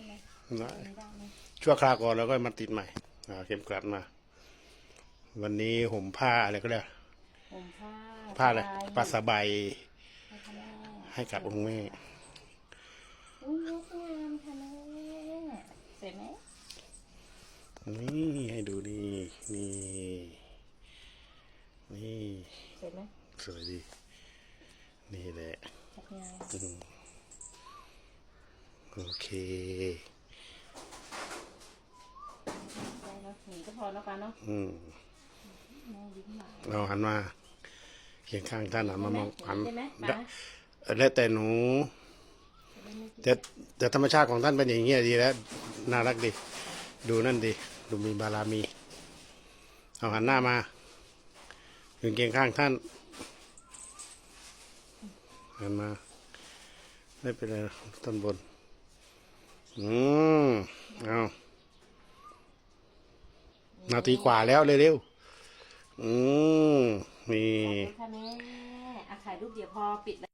ได้ไหมได้ไม่ได้ไหมชั่วคราวก่อนแล้วก็มาติดใหม่อ่าเข็มกลัดมา วันนี้ห่มผ้าอะไรก็ได้ผมผ้าผ้าอะไรสบยผ้าสบายให้ค่ะแม่ให้กับองค์แม่อุ้ยงดงามค่ะแม่สวยไหมนี่ให้ดูนี่นี่นี่สวยไหมสวยดีนี่แหละจัดงานอืม โอเคได้แล้วหนีก็พอแล้วกันเนาะอืมแม่ยิ้มหวานเราหันมาเคียงข้างท่านหันมามองหันได้ไหมได้ป๋าแล้วแต่หนูจะได้ไม่ติดแต่แต่ธรรมชาติของท่านเป็นอย่างเงี้ยดีแล้วน่ารักดี ดูนั่นดีดูมีบารมีเอาหันหน้ามายืนเคียงข้างท่านหันมาไม่เป็นไรต้นบน อืมเอานาทีกว่าแล้วเร็วๆอืมนี่ ขอบคุณค่ะแม่อะถ่ายรูปเดี๋ยวพอปิด